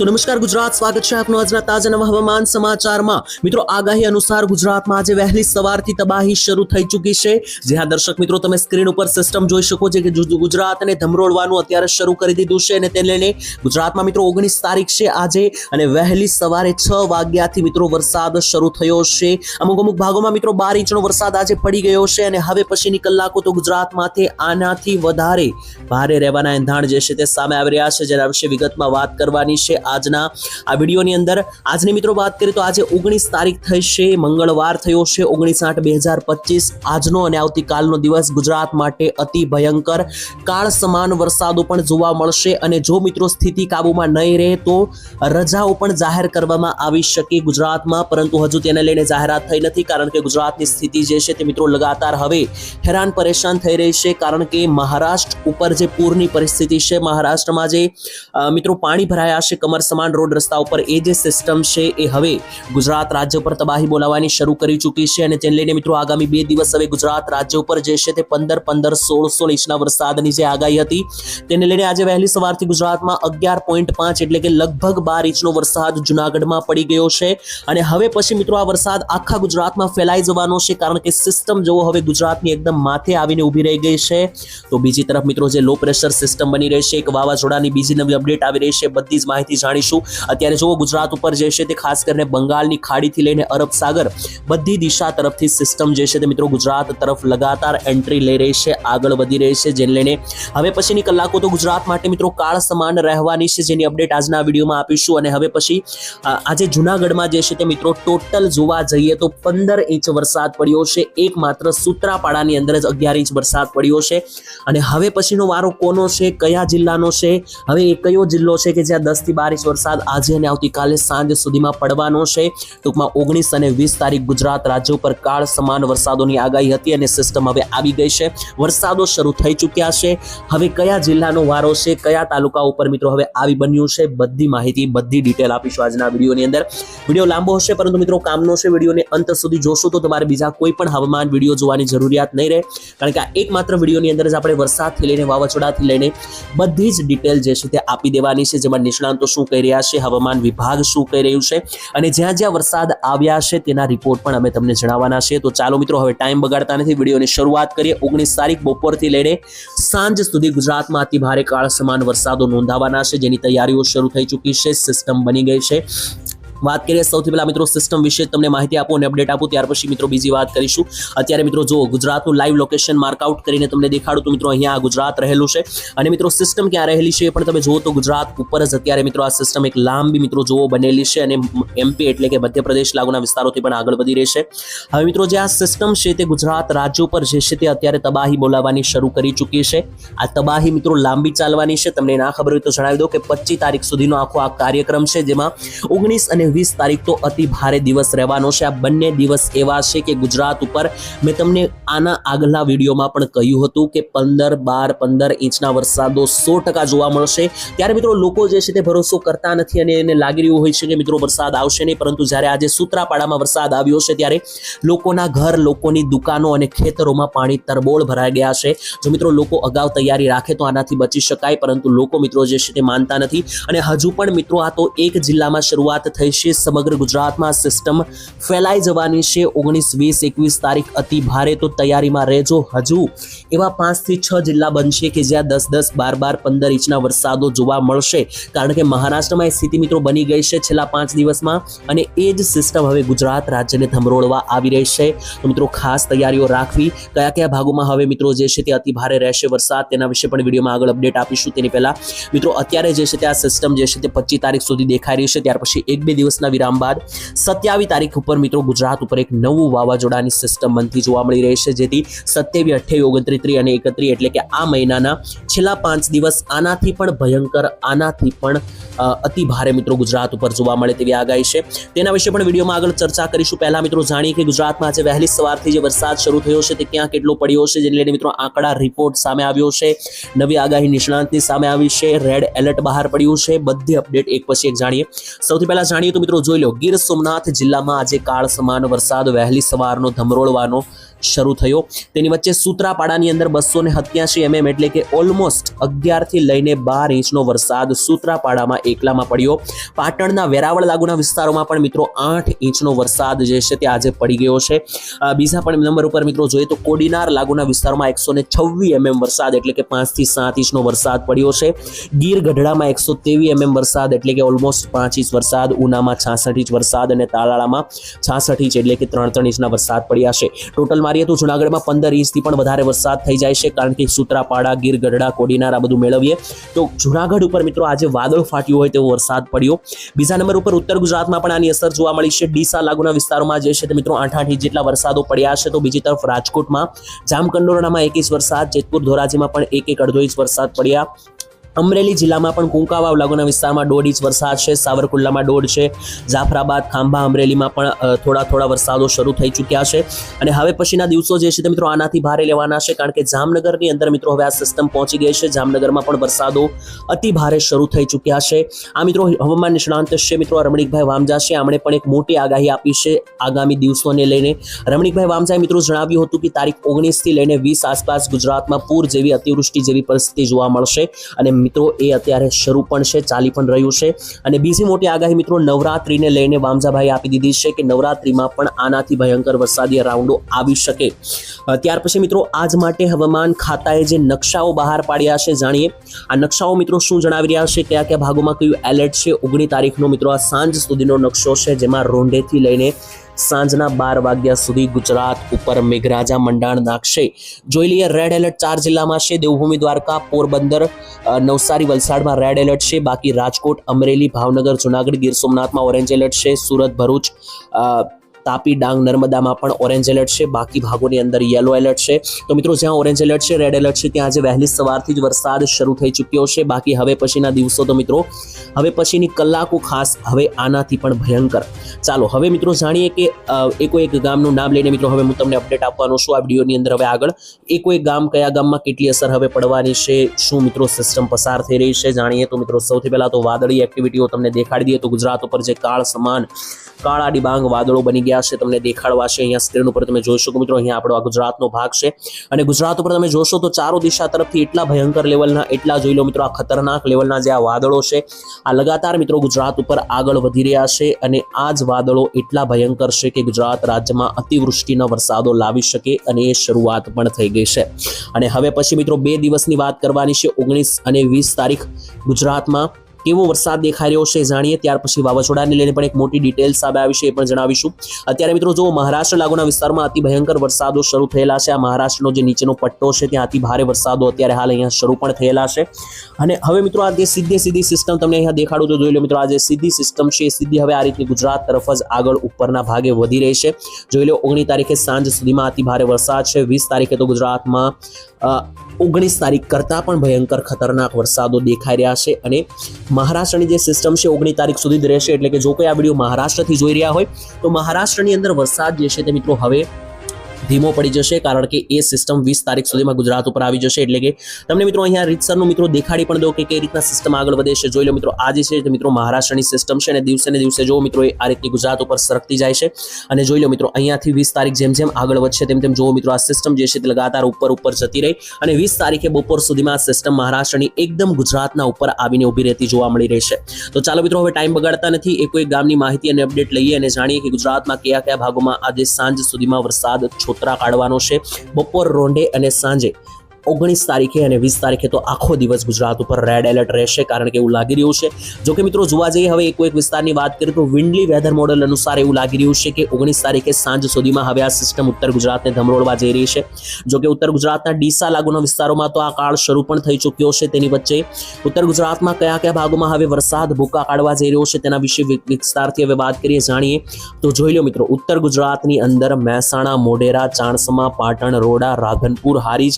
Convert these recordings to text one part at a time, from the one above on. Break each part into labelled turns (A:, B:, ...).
A: તો નમસ્કાર ગુજરાત, સ્વાગત છે આપનું આજના તાજા હવામાન સમાચારમાં. મિત્રો, આગાહી અનુસાર ગુજરાતમાં આજે વહેલી સવારથી તબાહી શરૂ થઈ ચૂકી છે. જ્યાં દર્શક મિત્રો, તમે સ્ક્રીન ઉપર સિસ્ટમ જોઈ શકો છો કે જુ- ગુજરાતને ધમરોળવાનું અત્યારે શરૂ કરી દીધું છે અને તેને લઈને ગુજરાતમાં મિત્રો ઓગણીસ તારીખ છે આજે અને વહેલી સવારે છ વાગ્યાથી મિત્રો વરસાદ શરૂ થયો છે. અમુક અમુક ભાગોમાં મિત્રો બાર ઇંચનો વરસાદ આજે પડી ગયો છે અને હવે પછીની કલાકો તો ગુજરાતમાંથી આનાથી વધારે ભારે રહેવાના એંધાણ જે છે તે સામે આવી રહ્યા છે. જેના વિશે વિગતમાં વાત કરવાની છે આજના આ વિડીયોની અંદર. આજની મિત્રો વાત કરીએ તો આજે ઓગણીસ તારીખ થઈ મંગળવાર થયો છે, ઓગણીસ આઠ બે હજાર પચીસ. આજનો અને આવતીકાલનો દિવસ ગુજરાત માટે અતિ ભયંકર. કાળ સમાન વરસાદો પણ જોવા મળશે અને જો મિત્રો સ્થિતિ કાબૂમાં નહીં રહે તો રજાઓ પણ જાહેર કરવામાં આવી શકે ગુજરાતમાં. પરંતુ હજુ તેને લઈને જાહેરાત થઈ નથી કારણ કે ગુજરાતની સ્થિતિ જે છે તે મિત્રો લગાતાર હવે હેરાન પરેશાન થઈ રહી છે કારણ કે મહારાષ્ટ્ર ઉપર જે પૂરની પરિસ્થિતિ છે, મહારાષ્ટ્રમાં જે મિત્રો પાણી ભરાયા છે, કમર સમાન રોડ રસ્તા ઉપર એ જે સિસ્ટમ છે એ હવે ગુજરાત રાજ્ય પર તબાહી બોલાવવાની શરૂ કરી ચૂકી છે અને તેને લઈને મિત્રો આગામી બે દિવસ હવે ગુજરાત રાજ્ય ઉપર જે છે તે પંદર પંદર સોળ સોળ ઇંચના વરસાદની જે આગાહી હતી, તેને લઈને આજે વહેલી સવારથી ગુજરાતમાં અગિયાર પોઈન્ટ પાંચ એટલે કે લગભગ બાર ઇંચનો વરસાદ જુનાગઢમાં પડી ગયો છે. અને હવે પછી મિત્રો આ વરસાદ આખા ગુજરાતમાં ફેલાઈ જવાનો છે કારણ કે સિસ્ટમ જોવો હવે ગુજરાતની એકદમ માથે આવીને ઊભી રહી ગઈ છે. તો બીજી તરફ મિત્રો જે લો પ્રેશર સિસ્ટમ બની રહી છે, એક વાવાઝોડાની બીજી નવી અપડેટ આવી રહી છે, બધી જ માહિતી જાણીશું. અત્યારે જુઓ ગુજરાત ઉપર જે છે તે ખાસ કરીને બંગાળની ખાડીથી લઈને અરબ સાગર બધી દિશા તરફથી સિસ્ટમ જે છે તે મિત્રો ગુજરાત તરફ લગાતાર એન્ટ્રી લઈ રહી છે, આગળ વધી રહી છે. જેને લઈને હવે પછીની કલાકો તો ગુજરાત માટે મિત્રો કાળ સમાન રહેવાની છે જેની અપડેટ આજના વિડીયોમાં આપીશું. અને હવે પછી આજે જુનાગઢમાં જે છે તે મિત્રો ટોટલ જોવા જઈએ તો પંદર ઇંચ વરસાદ પડ્યો છે. એક માત્ર અંદર જ અગિયાર ઇંચ વરસાદ પડ્યો છે. અને હવે પછીનો વારો કોનો છે, કયા જિલ્લાનો છે? હવે એ કયો જિલ્લો છે કે જ્યાં દસથી બાર ઇંચ વરસાદ આજે અને આવતીકાલે સાંજ સુધીમાં પડવાનો છે. ટૂંકમાં ઓગણીસ અને વીસ તારીખ ગુજરાત રાજ્ય ઉપર કાળ સમાન વરસાદોની આગાહી હતી અને સિસ્ટમ હવે આવી ગઈ છે. વરસાદો શરૂ થઈ ચૂક્યા છે. હવે કયા જિલ્લાનો વારો છે, કયા તાલુકા ઉપર મિત્રો હવે આવી બન્યું છે, બધી માહિતી, બધી ડિટેલ આપીશું આજના વિડીયોની અંદર. વીડિયો લાંબો હશે, પરંતુ મિત્રો કામનો છે. વિડીયોને અંત સુધી જોશો તો તમારે બીજા કોઈ પણ હવામાન વીડિયો જોવાની જરૂરિયાત નહીં રહે. કારણ કે આ એકમાત્ર વિડીયોની અંદર જ આપણે વરસાદથી લઈને વાવાઝોડાથી લઈને બધી જ ડિટેલ જે છે તે આપી દેવાની છે, જેમાં નિષ્ણાંતો શું કહી રહ્યા છે, હવામાન વિભાગ શું કહી રહ્યું છે અને જ્યાં જ્યાં વરસાદ આવ્યા છે તેના રિપોર્ટ પણ અમે તમને જણાવવાના છે તો ચાલો મિત્રો, હવે ટાઈમ બગાડતા નથી. વિડીયોની શરૂઆત કરીએ. ઓગણીસ તારીખ બપોરથી લઈને સાંજ સુધી ગુજરાતમાં અતિ ભારે કાળ સમાન વરસાદો નોંધાવાના છે. જેની તૈયારીઓ શરૂ થઈ ચૂકી છે. સિસ્ટમ બની ગઈ છે. વાત કરીએ સૌથી પહેલા મિત્રો સિસ્ટમ વિશે તમને માહિતી આપો અને અપડેટ આપું. ત્યાર પછી મિત્રો બીજી વાત કરીશું. અત્યારે મિત્રો જો ગુજરાતનું લાઈવ લોકેશન માર્કઆઉટ કરીને તમને દેખાડું તો મિત્રો અહીંયા ગુજરાત રહેલું છે. અને મિત્રો સિસ્ટમ ક્યાં રહેલી છે એ પણ તમે જુઓ તો ગુજરાત ઉપર જ અત્યારે મિત્રો આ સિસ્ટમ એક લાંબી મિત્રો જુઓ બનેલી છે અને એમપી એટલે કે મધ્યપ્રદેશ લાગુના વિસ્તારોથી પણ આગળ વધી રહેશે હવે મિત્રો જે આ સિસ્ટમ છે તે ગુજરાત રાજ્ય ઉપર જે છે તે અત્યારે તબાહી બોલાવવાની શરૂ કરી ચૂકી છે. આ તબાહી મિત્રો લાંબી ચાલવાની છે. તમને ના ખબર હોય તો જણાવી દો કે પચીસ તારીખ સુધીનો આખો આ કાર્યક્રમ છે, જેમાં ઓગણીસ અને વીસ તારીખ તો અતિ ભારે દિવસ રહેવાનો છે. આ બંને દિવસ એવા છે કે ગુજરાત ઉપર મેં તમને આના આગલા વિડીયોમાં પણ કહ્યું હતું કે પંદર બાર પંદર ઇંચના વરસાદો સો ટકા જોવા મળશે. ત્યારે મિત્રો લોકો જે છે તે ભરોસો કરતા નથી અને એને લાગી રહ્યું હોય છે કે મિત્રો વરસાદ આવશે નહીં, પરંતુ જ્યારે આજે સૂત્રાપાડામાં વરસાદ આવ્યો છે ત્યારે લોકોના ઘર, લોકોની દુકાનો અને ખેતરોમાં પાણી તરબોળ ભરાઈ ગયા છે. જો મિત્રો લોકો અગાઉ તૈયારી રાખે તો આનાથી બચી શકાય, પરંતુ લોકો મિત્રો જે છે તે માનતા નથી. અને હજુ પણ મિત્રો આ તો એક જિલ્લામાં શરૂઆત થઈ છે સમગ્ર ગુજરાતમાં સિસ્ટમ ફેલાઈ જવાની છે. ઓગણીસ, વીસ, એકવીસ તારીખ અતિ ભારે તો તૈયારીમાં રહેજો હજુ. એવા પાંચથી છ જિલ્લા બનશે કે જ્યાં દસ દસ, બાર બાર, પંદર ઇંચના વરસાદો જોવા મળશે. કારણ કે મહારાષ્ટ્રમાં એ સ્થિતિ મિત્રો બની ગઈ છે છેલ્લા પાંચ દિવસમાં અને એ જ સિસ્ટમ હવે ગુજરાત રાજ્યને ધમરોળવા આવી રહી છે. તો મિત્રો ખાસ તૈયારીઓ રાખવી. કયા કયા ભાગોમાં હવે મિત્રો જે છે તે અતિ ભારે રહેશે વરસાદ તેના વિશે પણ વિડીયોમાં આગળ અપડેટ આપીશું. તેની પહેલાં મિત્રો અત્યારે જે છે તે આ સિસ્ટમ જે છે તે પચીસ તારીખ સુધી દેખાઈ રહી છે. ત્યાર પછી એક, બે દિવસના વિરામ બાદ સત્યાવી તારીખ ઉપર મિત્રો ગુજરાત ઉપર એક નવું વાવાઝોડાની સિસ્ટમ બનતી જોવા મળી રહી છે, જેથી સત્યાવી, અઠ્યાવી, ઓગણત્રીસ ત્રીસ અને એકત્રીસ એટલે કે આ મહિનાના છેલ્લા પાંચ દિવસ આનાથી પણ ભયંકર, આનાથી પણ અતિ ભારે મિત્રો ગુજરાત ઉપર જોવા મળે તેવી આગાહી છે. તેના વિશે પણ વિડીયોમાં આગળ ચર્ચા કરીશું. પહેલા મિત્રો જાણીએ કે ગુજરાતમાં આજે વહેલી સવારથી જે વરસાદ શરૂ થયો છે, તે ક્યાં કેટલો પડ્યો છે, જેને લઈને મિત્રો આંકડા રિપોર્ટ સામે આવ્યો છે. નવી આગાહી નિષ્ણાંતની સામે આવી છે. રેડ એલર્ટ બહાર પડ્યું છે. બધી અપડેટ એક પછી એક જાણીએ. સૌથી પહેલા જાણીએ તો મિત્રો જોઈ લો ગીર સોમનાથ જિલ્લામાં આજે કાળ સમાન વરસાદ વહેલી સવારનો ધમરોળવાનો શરૂ થયો. તેની વચ્ચે સૂત્રાપાડાની અંદર બસો ને સત્યાસી એમએમ એટલે કે ઓલમોસ્ટ અગિયારથી લઈને બાર ઇંચનો વરસાદ સૂત્રાપાડામાં એકલામાં પડ્યો. પાટણના વેરાવળ લાગુના વિસ્તારોમાં પણ મિત્રો આઠ ઇંચનો વરસાદ જે છે તે આજે પડી ગયો છે. બીજા પણ નંબર ઉપર મિત્રો જોઈએ તો કોડીનાર લાગુના વિસ્તારમાં એકસો ને છવ્વીસ એમએમ વરસાદ એટલે કે પાંચથી સાત ઇંચનો વરસાદ પડ્યો છે. ગીર ગઢડામાં એકસો ત્રેવીસ એમએમ વરસાદ એટલે કે ઓલમોસ્ટ પાંચ ઇંચ વરસાદ, ઉનામાં છાસઠ ઇંચ વરસાદ અને તાલાળામાં છાસઠ ઇંચ એટલે કે ત્રણ ત્રણ ઇંચના વરસાદ પડ્યા છે. ટોટલ મારીએ તો જુનાગઢમાં પંદર ઇંચથી પણ વધારે વરસાદ થઈ જાય છે. કારણ કે સુત્રાપાડા ગીર ગઢડા કોડીનાર આ બધું મેળવીએ. તો જુનાગઢ ઉપર મિત્રો આજે વાદળ ફાટ્યું હોય તેવો વરસાદ પડ્યો. બીજા નંબર ઉપર ઉત્તર ગુજરાતમાં પણ આની અસર જોવા મળી છે. ડીસા લાગુના વિસ્તારોમાં જે છે તે મિત્રો આઠ આઠ ઇંચ જેટલા વરસાદો પડ્યા છે. તો બીજી તરફ રાજકોટમાં જામકંડોરણામાં એક ઇંચ વરસાદ. જેતપુર ધોરાજીમાં પણ એક એક અડધો ઇંચ વરસાદ પડ્યા. અમરેલી જિલ્લામાં પણ કુંકાવાવ લાગુના વિસ્તારમાં દોઢ ઇંચ વરસાદ છે, સાવરકુંડલામાં દોઢ છે, જાફરાબાદ, ખાંભા, અમરેલીમાં પણ થોડા થોડા વરસાદો શરૂ થઈ ચૂક્યા છે. અને હવે પછીના દિવસો જે છે તે મિત્રો આનાથી ભારે લેવાના છે કારણ કે જામનગરની અંદર મિત્રો હવે આ સિસ્ટમ પહોંચી ગઈ છે. જામનગરમાં પણ વરસાદો અતિ ભારે શરૂ થઈ ચૂક્યા છે. આ મિત્રો હવામાન નિષ્ણાંત છે મિત્રો રમણીકભાઈ વામજા છે. આમણે પણ એક મોટી આગાહી આપી છે આગામી દિવસોને લઈને. રમણીકભાઈ વામજાએ મિત્રો જણાવ્યું હતું કે તારીખ ઓગણીસથી લઈને વીસ આસપાસ ગુજરાતમાં પૂર જેવી અતિવૃષ્ટિ જેવી પરિસ્થિતિ જોવા મળશે. અને મિત્રો, એ અત્યારે શરૂ પણ છે, ચાલી પણ રહ્યું છે. અને બીજી મોટી આગાહી મિત્રો, નવરાત્રીને લઈને વામજાભાઈ આપી દીધી છે કે નવરાત્રિમાં પણ આનાથી ભયંકર વરસાદી રાઉન્ડો આવી શકે. ત્યાર પછી મિત્રો, આજ માટે હવામાન ખાતાએ જે નકશાઓ બહાર પાડ્યા છે, જાણીએ? આ નકશાઓ મિત્રો શું જણાવી રહ્યા છે? કયા કયા ભાગોમાં કયું એલર્ટ છે? ઓગણી તારીખનો મિત્રો, આ સાંજ સુધીનો નકશો છે, જેમાં રોંઢેથી લઈને સાંજના બાર વાગ્યા સુધી ગુજરાત ઉપર મેઘરાજા મંડાણ નાખશે. જોઈ લઈએ રેડ એલર્ટ ચાર જિલ્લામાં છે. દેવભૂમિ, દ્વારકા, પોરબંદર નવસારી, વલસાડમાં રેડ એલર્ટ છે. બાકી રાજકોટ, અમરેલી, ભાવનગર, જુનાગઢ, ગીર સોમનાથમાં ઓરેન્જ એલર્ટ છે. સુરત, ભરૂચ તાપી ડાંગ નર્મદામાં પણ ઓરેન્જ એલર્ટ છે, બાકી ભાગોની અંદર યલો એલર્ટ છે. તો મિત્રો, જ્યાં ઓરેન્જ એલર્ટ છે, રેડ એલર્ટ છે, ત્યાં આજે વહેલી સવારથી જ વરસાદ શરૂ થઈ ચૂક્યો છે. બાકી હવે પછીના દિવસો તો મિત્રો, હવે પછીની કલાકો ખાસ હવે આનાથી પણ ભયંકર. ચાલો, હવે મિત્રો જાણીએ કે એકો એક ગામનું નામ લઈને મિત્રો હવે હું તમને અપડેટ આપવાનો છું. આ વિડીયોની અંદર હવે આગળ એકો એક ગામ કયા ગામમાં કેટલી અસર હવે પડવાની છે, શું મિત્રો સિસ્ટમ પસાર થઈ રહી છે, જાણીએ તો મિત્રો સૌથી પહેલા તો વાદળી એક્ટિવિટીઓ તમને દેખાડી દઈએ. તો ગુજરાત ઉપર જે કાળ સમાન, કાળા ડિબાંગ વાદળો બની ગયા છે, તમને દેખાડવાશે અહીંયા સ્ક્રીન ઉપર તમે જોઈ શકો મિત્રો, અહીંયા આપણો આ ગુજરાતનો ભાગ છે. અને ગુજરાત ઉપર તમે જોશો તો ચારો દિશા તરફથી એટલા ભયંકર લેવલના એટલા જોઈ લો મિત્રો, આ ખતરનાક લેવલના જે આ વાદળો છે, આ લગાતાર મિત્રો ગુજરાત ઉપર આગળ વધી રહ્યા છે અને આ જ વાદળો એટલા ભયંકર છે કે ગુજરાત રાજ્યમાં અતિવૃષ્ટિના વરસાદો લાવી શકે અને એ શરૂઆત પણ થઈ ગઈ છે. અને હવે પછી મિત્રો બે દિવસની વાત કરવાની છે, ઓગણીસ અને વીસ તારીખ ગુજરાતમાં. કેવો વરસાદ દેખાઈ રહ્યો છે જાણીએ. ત્યાર પછી વાવાઝોડાને લઈને પણ એક મોટી ડિટેલ સામે આવી છે એ પણ જણાવીશું. અત્યારે મિત્રો જો મહારાષ્ટ્ર લાગુના વિસ્તારમાં અતિ ભયંકર વરસાદો શરૂ થયેલા છે. આ મહારાષ્ટ્રનો જે નીચેનો પટ્ટો છે ત્યાં અતિ ભારે વરસાદો અત્યારે હાલ અહીંયા શરૂ પણ થયેલા છે. અને હવે મિત્રો આ જે સીધી સીધી સિસ્ટમ તમને અહીંયા દેખાડું તો જોઈ લો મિત્રો, આ જે સીધી સિસ્ટમ છે એ સીધી હવે આ રીતે ગુજરાત તરફ જ આગળ ઉપરના ભાગે વધી રહી છે. જોઈ લો ઓગણીસ તારીખે સાંજ સુધીમાં અતિ ભારે વરસાદ છે. વીસ તારીખે તો ગુજરાતમાં ઓગણીસ તારીખ કરતાં પણ ભયંકર ખતરનાક વરસાદો દેખાઈ રહ્યા છે. અને મહારાષ્ટ્રની જે સિસ્ટમ છે, ઓગણીસ તારીખ સુધી જ રહેશે. એટલે કે જો કોઈ આ વીડિયો મહારાષ્ટ્રથી જોઈ રહ્યા હોય, તો મહારાષ્ટ્રની અંદર વરસાદ જે છે તે મિત્રો હવે ધીમો પડી જશે, કારણ કે એ સિસ્ટમ વીસ તારીખ સુધીમાં ગુજરાત ઉપર આવી જશે. એટલે કે તમને મિત્રો અહીંયા રીતસરનું મિત્રો દેખાડી પણ દો કે કઈ રીતના સિસ્ટમ આગળ વધે છે. જોઈ લો મિત્રો, આ છે મિત્રો મહારાષ્ટ્રની સિસ્ટમ છે અને દિવસે ને દિવસે જો મિત્રો આ રીતની ગુજરાત ઉપર સરકતી જાય છે. અને જોઈ લો મિત્રો, અહીંયાથી વીસ તારીખ જેમ જેમ આગળ વધશે તેમ તેમ જોવો મિત્રો, આ સિસ્ટમ જે છે તે લગાતાર ઉપર ઉપર જતી રહી. અને વીસ તારીખે બપોર સુધીમાં આ સિસ્ટમ મહારાષ્ટ્રની એકદમ ગુજરાતના ઉપર આવીને ઊભી રહેતી જોવા મળી રહી છે. તો ચાલો મિત્રો, હવે ટાઈમ બગાડતા નથી. એક કોઈ ગામની માહિતી અને અપડેટ લઈએ અને જાણીએ કે ગુજરાતમાં કયા કયા ભાગોમાં આજે સાંજ સુધીમાં વરસાદ છોતરા કાઢવાનો છે. બપોર રોંઢે અને સાંજે ઓગણીસ તારીખે અને વીસ તારીખે તો આખો દિવસ ગુજરાત ઉપર રેડ એલર્ટ રહેશે કારણ કે એવું લાગી રહ્યું છે. જો કે મિત્રો જોવા જઈએ, હવે એક એક વિસ્તારની વાત કરીએ તો વિન્ડલી વેધર મોડલ અનુસાર એવું લાગી રહ્યું છે કે ઓગણીસ તારીખે સાંજ સુધીમાં હવે આ સિસ્ટમ ઉત્તર ગુજરાતને ધમરોળવા જઈ રહી છે. જો કે ઉત્તર ગુજરાતના ડીસા લાગુના વિસ્તારોમાં તો આ કાળ શરૂ પણ થઈ ચૂક્યો છે. તેની વચ્ચે ઉત્તર ગુજરાતમાં કયા કયા ભાગોમાં હવે વરસાદ ભૂકા કાઢવા જઈ રહ્યો છે તેના વિશે વિસ્તારથી હવે વાત કરીએ, જાણીએ તો જોઈ લો મિત્રો, ઉત્તર ગુજરાતની અંદર મહેસાણા, મોઢેરા, ચાણસમા, પાટણ, રોડા, રાધનપુર, હારીજ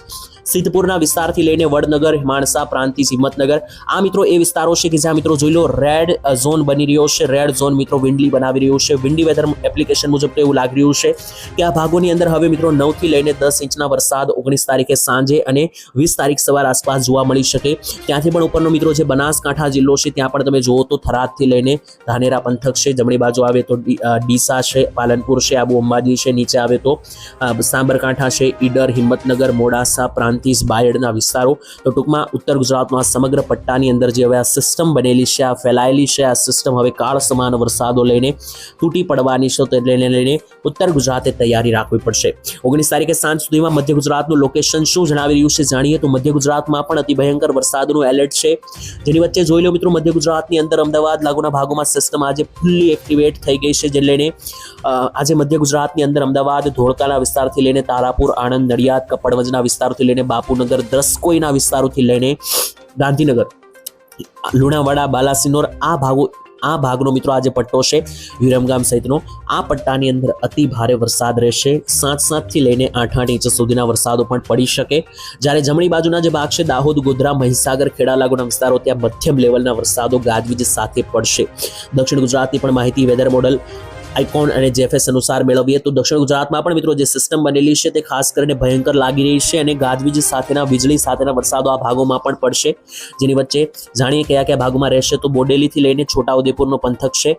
A: સિદ્ધપુરના વિસ્તારથી લઈને વડનગર માણસા પ્રાંતિજ હિંમતનગર. આ મિત્રો એ વિસ્તારો છે કે જ્યાં મિત્રો જોઈ લો રેડ ઝોન બની રહ્યો છે. રેડ ઝોન મિત્રો વિન્ડલી બનાવી રહ્યું છે. વિન્ડી વેધર એપ્લિકેશન મુજબ એવું લાગી રહ્યું છે કે આ ભાગોની અંદર હવે મિત્રો નવથી લઈને દસ ઇંચના વરસાદ ઓગણીસ તારીખે સાંજે અને વીસ તારીખ સવાર આસપાસ જોવા મળી શકે. ત્યાંથી પણ ઉપરનો મિત્રો જે બનાસકાંઠા જિલ્લો છે, ત્યાં પણ તમે જુઓ તો થરાદથી લઈને ધાનેરા પંથક છે, જમણી બાજુ આવે તો ડીસા છે, પાલનપુર છે, આબુ અંબાજી છે, નીચે આવે તો સાબરકાંઠા છે, ઈડર, હિંમતનગર, મોડાસા પ્રાંતિજ બાયડના વિસ્તારો. તો ટૂંકમાં ઉત્તર ગુજરાતમાં સમગ્ર પટ્ટાની અંદર જે હવે આ સિસ્ટમ બનેલી છે, આ ફેલાયેલી છે, આ સિસ્ટમ હવે કાળ સમાન વરસાદો લઈને તૂટી પડવાની છે, તો લઈને ઉત્તર ગુજરાતે તૈયારી રાખવી પડશે. ઓગણીસ તારીખે સાંજ સુધીમાં મધ્ય ગુજરાતનું લોકેશન શું જણાવી રહ્યું છે જાણીએ તો મધ્ય ગુજરાતમાં પણ અતિ ભયંકર વરસાદનું એલર્ટ છે. જેની વચ્ચે જોઈ લો મિત્રો, મધ્ય ગુજરાતની અંદર અમદાવાદ લાગુના ભાગોમાં સિસ્ટમ આજે ફૂલ્લી એક્ટિવેટ થઈ ગઈ છે જે લઈને આજે મધ્ય ગુજરાતની અંદર અમદાવાદ, ધોળકાના વિસ્તારથી લઈને તારાપુર, આણંદ, નડિયાદ, કપડવંજના વિસ્તારથી લઈને બાપુનગર દ્રસ્કોઈના વિસ્તારોથી લઈને ગાંધીનગર. લુણાવાડા, બાલાસિનોર આ ભાગો આ ભાગનો મિત્રો આજે પટ્ટો છે. વિરમગામ સહિતનો. આ પટ્ટાની અંદર અતિ ભારે વરસાદ રહેશે. સાત સાતથી લઈને આઠ આઠ ઇંચ સુધીના વરસાદો પણ પડી શકે. જ્યારે જમણી બાજુના જે ભાગ છે, દાહોદ, ગોધરા, મહીસાગર, ખેડા લાગુના વિસ્તારો, ત્યાં મધ્યમ લેવલના વરસાદો ગાજવીજ સાથે પડશે. દક્ષિણ ગુજરાતની પણ માહિતી વેધર મોડલ આઇકોન અને જેફએસ અનુસાર મેળવીએ તો દક્ષિણ ગુજરાતમાં પણ મિત્રો જે સિસ્ટમ બનેલી છે તે ખાસ કરીને ભયંકર લાગી રહી છે અને ગાજવીજ સાથેના, વીજળી સાથેના વરસાદો આ ભાગોમાં પણ પડશે. જેની વચ્ચે જાણીએ કયા કયા ભાગોમાં રહેશે તો બોડેલીથી લઈને છોટાઉદેપુરનો પંથક છે.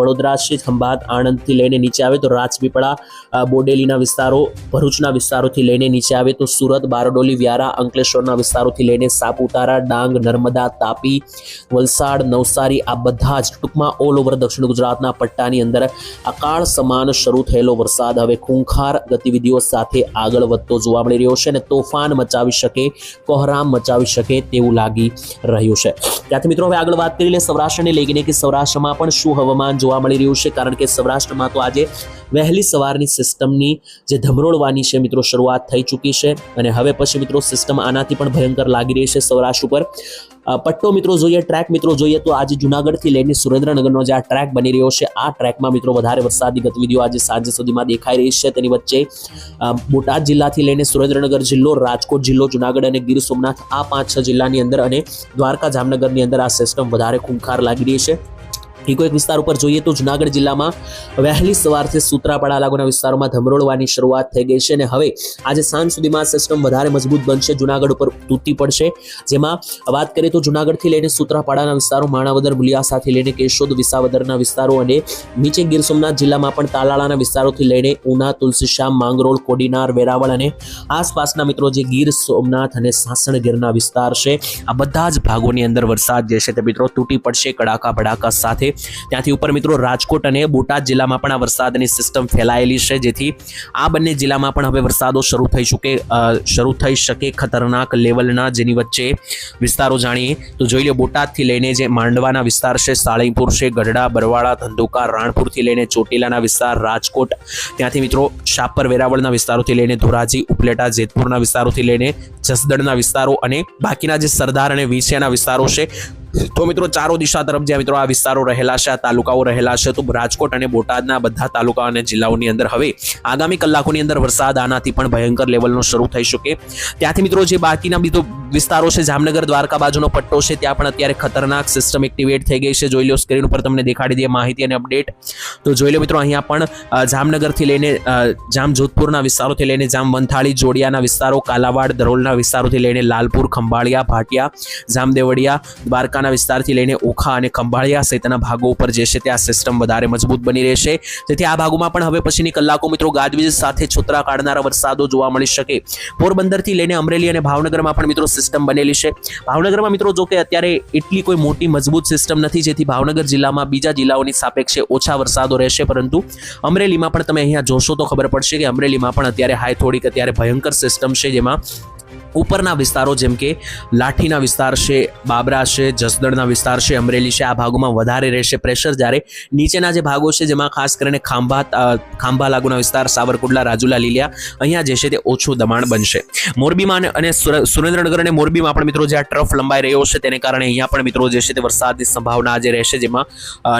A: વડોદરા છે ખંભાત આણંદથી લઈને નીચે આવે તો રાજપીપળા બોડેલીના વિસ્તારો, ભરૂચના વિસ્તારોથી લઈને નીચે આવે તો સુરત, બારડોલી, વ્યારા, અંકલેશ્વરના વિસ્તારોથી લઈને સાપુતારા, ડાંગ, નર્મદા, તાપી, વલસાડ, નવસારી આ બધા જ ટૂંકમાં ઓલ ઓવર દક્ષિણ ગુજરાતના પટ્ટાની અંદર અકાળ સમાન શરૂ થયેલો વરસાદ હવે ખૂંખાર ગતિવિધિઓ સાથે આગળ વધતો જોવા મળી રહ્યો છે અને તોફાન મચાવી શકે, કોહરામ મચાવી શકે તેવું લાગી રહ્યું છે. ત્યાંથી મિત્રો હવે આગળ વાત કરી લે સૌરાષ્ટ્રને. લઈને કે સૌરાષ્ટ્રમાં પણ શું હવામાન જોવા મળી રહ્યું છે? કારણ કે સૌરાષ્ટ્રમાં તો આજે વહેલી સવારની સિસ્ટમની જે ધમરોળવાની છે મિત્રો, શરૂઆત થઈ ચૂકી છે અને હવે પછી મિત્રો સિસ્ટમ આનાથી પણ ભયંકર લાગી રહી છે સૌરાષ્ટ્ર ઉપર. પટ્ટો મિત્રો જોઈએ, ટ્રેક મિત્રો જોઈએ તો આજે જુનાગઢથી લઈને સુરેન્દ્રનગરનો જે આ ટ્રેક બની રહ્યો છે, આ ટ્રેકમાં મિત્રો વધારે વરસાદની ગતિવિધિઓ આજે સાંજ સુધીમાં દેખાઈ રહી છે. તેની વચ્ચે બોટાદ જિલ્લાથી લઈને સુરેન્દ્રનગર જિલ્લો, રાજકોટ જિલ્લો, જુનાગઢ અને ગીર સોમનાથ આ પાંચ છ જિલ્લાની અંદર અને દ્વારકા જામનગરની અંદર આ સિસ્ટમ વધારે ખૂંખાર લાગી રહી છે. એકો વિસ્તાર ઉપર જોઈએ તો જુનાગઢ જિલ્લામાં વહેલી સવારથી સૂત્રાપાડા લાગુના વિસ્તારોમાં ધમરોળવાની શરૂઆત થઈ ગઈ છે અને હવે આજે સાંજ સુધીમાં સિસ્ટમ વધારે મજબૂત બનશે, જુનાગઢ ઉપર તૂટી પડશે. જેમાં વાત કરીએ તો જુનાગઢથી લઈને સૂત્રાપાડાના વિસ્તારો, માણાવદર મુલિયાસાથી લઈને કેશોદ, વિસાવદરના વિસ્તારો અને નીચે ગીર સોમનાથ જિલ્લામાં પણ તાલાળાના વિસ્તારોથી લઈને ઉના, તુલસીશ્યામ, માંગરોળ, કોડીનાર, વેરાવળ અને આસપાસના મિત્રો જે ગીર સોમનાથ અને સાસણ ગીરના વિસ્તાર છે, આ બધા જ ભાગોની અંદર વરસાદ જે છે તે મિત્રો તૂટી પડશે કડાકા ભડાકા સાથે. ત્યાંથી ઉપર મિત્રો રાજકોટ અને બોટાદ જિલ્લામાં પણ આ વરસાદની સિસ્ટમ ફેલાયેલી છે. જેથી આ બંને જિલ્લામાં પણ હવે વરસાદો શરૂ થઈ શકે શરૂ થઈ શકે ખતરનાક લેવલના જેની વચ્ચે વિસ્તારો જાણીએ તો જોઈ લો બોટાદથી લઈને જે માંડવાના વિસ્તાર છે સાળીપુર છે, ગઢડા, બરવાળા, ધંધુકા, રાણપુરથી લઈને ચોટીલાના વિસ્તાર, રાજકોટ, ત્યાંથી મિત્રો શાપર, વેરાવળના વિસ્તારોથી લઈને ધોરાજી, ઉપલેટા, જેતપુરના વિસ્તારોથી લઈને જસદણના વિસ્તારો અને બાકીના જે સરદાર અને વિછિયાના વિસ્તારો છે તો મિત્રો ચારો દિશા તરફ જ્યાં મિત્રો આ વિસ્તારો રહેલા છે, આ તાલુકાઓ રહેલા છે, તો રાજકોટ અને બોટાદના બધા તાલુકા અને જિલ્લાઓની અંદર હવે આગામી કલાકોની અંદર વરસાદ આનાથી પણ ભયંકર લેવલનો શરૂ થઈ શકે. ત્યાંથી મિત્રો જે બાકીના બીજો વિસ્તારો છે, જામનગર, દ્વારકા બાજુનો પટ્ટો છે, ત્યાં પણ અત્યારે ખતરનાક સિસ્ટમ એક્ટિવેટ થઈ ગઈ છે. જોઈ લો સ્ક્રીન ઉપર તમને દેખાડી દઈએ માહિતી અને અપડેટ તો જોઈ લો મિત્રો અહીંયા પણ જામનગરથી લઈને જામ જોધપુરના વિસ્તારોથી લઈને જામ વંથાળી, જોડિયાના વિસ્તારો, કાલાવાડ ધરોલના વિસ્તારોથી લઈને લાલપુર, ખંભાળિયા, ભાટિયા, જામદેવડિયા દ્વારકાના વિસ્તારથી લઈને ઓખા અને ખંભાળિયા સહિતના ભાગો ઉપર જે છે આ સિસ્ટમ વધારે મજબૂત બની રહેશે. તેથી આ ભાગોમાં પણ હવે પછીની કલાકો મિત્રો ગાજવીજ સાથે છોતરા કાઢનારા વરસાદો જોવા મળી શકે. પોરબંદરથી લઈને અમરેલી અને ભાવનગરમાં પણ મિત્રો સિસ્ટમ બનેલી છે. ભાવનગરમાં મિત્રો જો કે અત્યારે એટલી કોઈ મોટી મજબૂત સિસ્ટમ નથી જેથી ભાવનગર જિલ્લામાં બીજા જિલ્લાઓની સાપેક્ષે ઓછા વરસાદો રહેશે. પરંતુ અમરેલીમાં પણ તમે અહીંયા જોશો તો ખબર પડશે કે અમરેલીમાં પણ અત્યારે હાઈ થોડીક અત્યારે ભયંકર સિસ્ટમ છે જેમાં ઉપરના વિસ્તારો જેમ કે લાઠીના વિસ્તાર છે, બાબરા છે, જસદણના વિસ્તાર છે, અમરેલી છે, આ ભાગોમાં વધારે રહેશે પ્રેશર જ્યારે નીચેના જે ભાગો છે જેમાં ખાસ કરીને ખાંભા ખાંભા લાગુના વિસ્તાર, સાવરકુંડલા, રાજુલા, લીલિયા, અહીંયા જે છે તે ઓછું દબાણ બનશે. મોરબીમાં અને- અને સુરે- સુરેન્દ્રનગર અને મોરબીમાં પણ મિત્રો જે આ ટ્રફ લંબાઈ રહ્યો છે તેને કારણે અહીંયા પણ મિત્રો જે છે તે વરસાદની સંભાવના આજે રહેશે જેમાં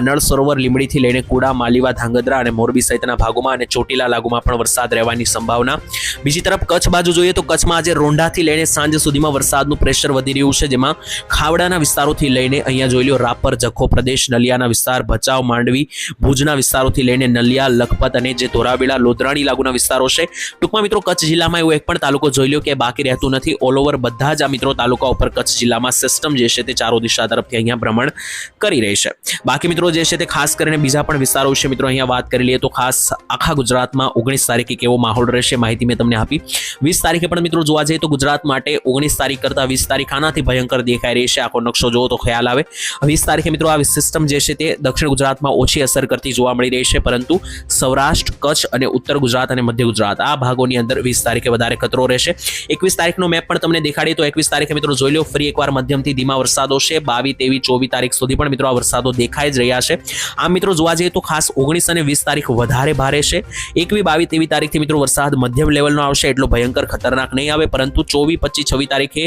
A: નળ સરોવર લીમડીથી લઈને કુડા, માલીવા, ધાંગધ્રા અને મોરબી સહિતના ભાગોમાં અને ચોટીલા લાગુમાં પણ વરસાદ રહેવાની સંભાવના. બીજી તરફ કચ્છ બાજુ જોઈએ તો કચ્છમાં આજે રોંઢાથી સવારથી લઈને સાંજ સુધીમાં વરસાદનું પ્રેશર વધી રહ્યું છે, જેમાં ખાવડાના વિસ્તારોથી લઈને અહીંયા જોઈ લો રાપર, જખો પ્રદેશ, નલિયાના વિસ્તાર, ભચાઉ, માંડવી, ભુજના વિસ્તારોથી લઈને નલિયા, લખપત અને જે ધોરાવેલા લોધરાણી લાગુના વિસ્તારો છે. ટૂંકમાં મિત્રો, કચ્છ જિલ્લામાં એવું એક પણ તાલુકો જોઈ લો કે બાકી રહેતું નથી. ઓલ ઓવર બધા જ આ મિત્રો તાલુકા ઉપર કચ્છ જિલ્લામાં સિસ્ટમ જે છે તે ચારો દિશા તરફથી અહીંયા ભ્રમણ કરી રહી છે. બાકી મિત્રો, જે છે તે ખાસ કરીને બીજા પણ વિસ્તારો વિશે મિત્રો અહીંયા વાત કરી લઈએ તો ખાસ આખા ગુજરાતમાં ઓગણીસ તારીખે કેવો માહોલ રહેશે, માહિતી મેં તમને આપી. વીસ તારીખે પણ મિત્રો જોવા જઈએ તો ગુજરાત માટે ઓગણીસ તારીખ કરતાં વીસ તારીખ આનાથી ભયંકર દેખાઈ રહી છે. આખો નકશો જોવો તો ખ્યાલ આવે. વીસ તારીખે મિત્રો આ સિસ્ટમ જે છે તે દક્ષિણ ગુજરાતમાં ઓછી અસર કરતી જોવા મળી રહી છે, પરંતુ સૌરાષ્ટ્ર, કચ્છ અને ઉત્તર ગુજરાત અને મધ્ય ગુજરાત આ ભાગોની અંદર વીસ તારીખે વધારે ખતરો રહેશે. એકવીસ તારીખનો મેપ પણ તમને દેખાડી તો એકવીસ તારીખે મિત્રો જોઈ લો, ફરી એકવાર મધ્યમથી ધીમા વરસાદો છે. બાવીસ તેવી ચોવીસ તારીખ સુધી પણ મિત્રો આ વરસાદો દેખાઈ જ રહ્યા છે. આમ મિત્રો જોવા જઈએ તો ખાસ ઓગણીસ અને વીસ તારીખ વધારે ભારે છે. એકવી બાવી તેવી તારીખથી મિત્રો વરસાદ મધ્યમ લેવલનો આવશે, એટલો ભયંકર ખતરનાક નહીં આવે, પરંતુ ચોવીસ પચીસ છવ્વીસ તારીખે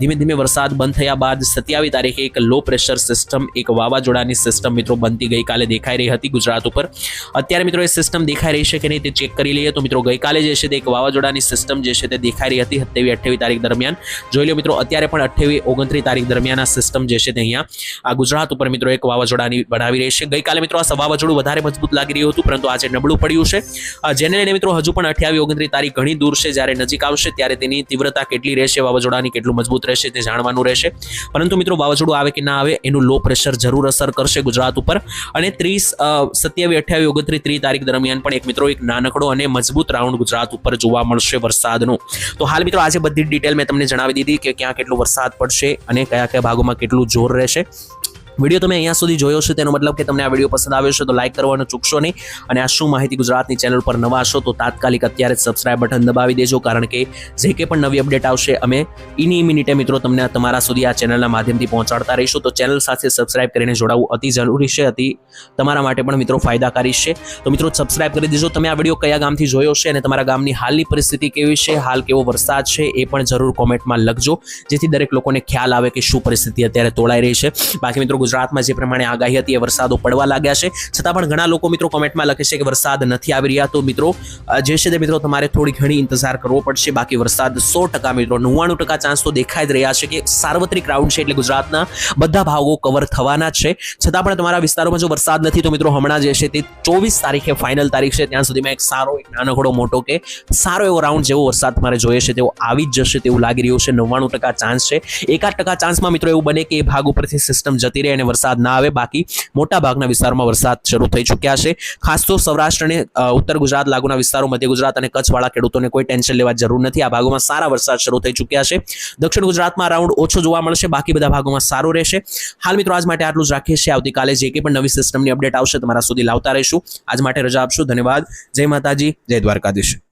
A: ધીમે ધીમે વરસાદ બંધ થયા બાદ સત્યાવીસ તારીખે એક લો પ્રેશર સિસ્ટમ એક વાવાઝોડાની સિસ્ટમ મિત્રો બનતી ગઈકાલે દેખાઈ રહી હતી ગુજરાત ઉપર। અત્યારે મિત્રો એ સિસ્ટમ દેખાઈ રહી છે કે નહીં તે ચેક કરી લઈએ તો મિત્રો ગઈકાલે જે છે તે એક વાવાઝોડાની સિસ્ટમ જે છે તે દેખાઈ રહી હતી સત્યાવીસ, અઠ્યાવીસ તારીખ દરમિયાન। જોઈ લો મિત્રો, અત્યારે પણ અઠ્યાવીસ, ઓગણત્રીસ તારીખ દરમિયાન આ સિસ્ટમ જે છે તે અહીંયા આ ગુજરાત ઉપર મિત્રો એક વાવાઝોડાની બનાવી રહી છે। ગઈકાલે મિત્રો આ વાવાઝોડું વધારે મજબૂત લાગી રહ્યું હતું, પરંતુ આજે નબળું પડ્યું છે। જેને લઈને મિત્રો હજુ પણ અઠ્યાવીસ, ઓગણત્રીસ તારીખ ઘણી દૂર છે, જ્યારે નજીક આવશે, ત્યારે તેની તીવ્રતા કેટલી રહેશે, વાવાઝોડાની કેટલું મજબૂત રહેશે તે જાણવાનું રહેશે. પરંતુ મિત્રો, વાવાઝોડું આવે કે ના આવે, એનું લો પ્રેશર જરૂર અસર કરશે ગુજરાત ઉપર. અને ત્રીસ સત્યાવીસ, અઠ્યાવીસ, ઓગણત્રીસ, ત્રીસ તારીખ દરમિયાન પણ એક મિત્રો, એક નાનકડો અને મજબૂત રાઉન્ડ ગુજરાત ઉપર જોવા મળશે વરસાદનો. તો હાલ મિત્રો, આજે બધી ડિટેલ મેં તમને જણાવી દીધી કે ક્યાં કેટલો વરસાદ પડશે અને કયા કયા ભાગોમાં કેટલું જોર રહેશે. વીડિયો તમે અહીંયા સુધી જોયો છે, તેનો મતલબ કે તમને આ વીડિયો પસંદ આવ્યો છે, તો લાઈક કરવાનું ચૂકશો નહીં. અને આ શું માહિતી ગુજરાતની ચેનલ પર નવા છો, તો તાત્કાલિક અત્યારે જ બટન દબાવી દેજો, કારણ કે જે કે પણ નવી અપડેટ આવશે, અમે ઇની મિનિટે મિત્રો તમને તમારા સુધી આ ચેનલના માધ્યમથી પહોંચાડતા રહીશું. તો ચેનલ સાથે સબસ્ક્રાઇબ કરીને જોડાવવું અતિ જરૂરી છે, અતિ તમારા માટે પણ મિત્રો ફાયદાકારી છે. તો મિત્રો સબસ્ક્રાઇબ કરી દેજો. તમે આ વીડિયો કયા ગામથી જોયો છે અને તમારા ગામની હાલની પરિસ્થિતિ કેવી છે, હાલ કેવો વરસાદ છે, એ પણ જરૂર કોમેન્ટમાં લખજો, જેથી દરેક લોકોને ખ્યાલ આવે કે શું પરિસ્થિતિ અત્યારે તોળાઈ રહી છે. બાકી મિત્રો ગુજરાતમાં જે પ્રમાણે આગાહી હતી એ વરસાદો પડવા લાગ્યા છે. છતાં પણ ઘણા લોકો મિત્રો કોમેન્ટમાં લખે છે કે વરસાદ નથી આવી રહ્યા. તો મિત્રો જે છે તે મિત્રો તમારે થોડી ઘણી ઇંતજાર કરવો પડશે. બાકી વરસાદ સો ટકા મિત્રો, નવ્વાણું ટકા ચાન્સ તો દેખાઈ જ રહ્યા છે કે સાર્વત્રિક રાઉન્ડ છે એટલે ગુજરાતના બધા ભાગો કવર થવાના છે. છતાં પણ તમારા વિસ્તારોમાં જો વરસાદ નથી તો મિત્રો હમણાં જે છે તે ચોવીસ તારીખે ફાઇનલ તારીખ છે. ત્યાં સુધીમાં એક સારો, એક નાનકડો મોટો કે સારો એવો રાઉન્ડ જેવો વરસાદ તમારે જોઈએ છે તેવો આવી જ જશે તેવું લાગી રહ્યું છે. નવ્વાણું ટકા ચાન્સ છે. એકાદ ટકા ચાન્સમાં મિત્રો એવું બને કે એ ભાગ ઉપરથી સિસ્ટમ જતી રહે. અને વરસાદ ના આવે. બાકી મોટા ભાગના વિસ્તારોમાં વરસાદ શરૂ થઈ ચૂક્યા છે. ખાસ તો સૌરાષ્ટ્ર અને ઉત્તર ગુજરાત લાગુના વિસ્તારો, મધ્ય ગુજરાત અને કચ્છવાળા ખેડૂતોને કોઈ ટેન્શન લેવા જરૂર નથી. આ ભાગોમાં સારા વરસાદ શરૂ થઈ ચૂક્યા છે. દક્ષિણ ગુજરાતમાં રાઉન્ડ ઓછો જોવા મળશે. બાકી બધા ભાગોમાં સારો રહેશે. હાલ મિત્રો આજ માટે આટલું જ રાખીએ છીએ. આવતીકાલે જે કંઈ પણ નવી સિસ્ટમની અપડેટ આવશે તમારા સુધી લાવતા રહીશું. આજ માટે રજા આપશું. ધન્યવાદ. જય માતાજી. જય દ્વારકાધીશ.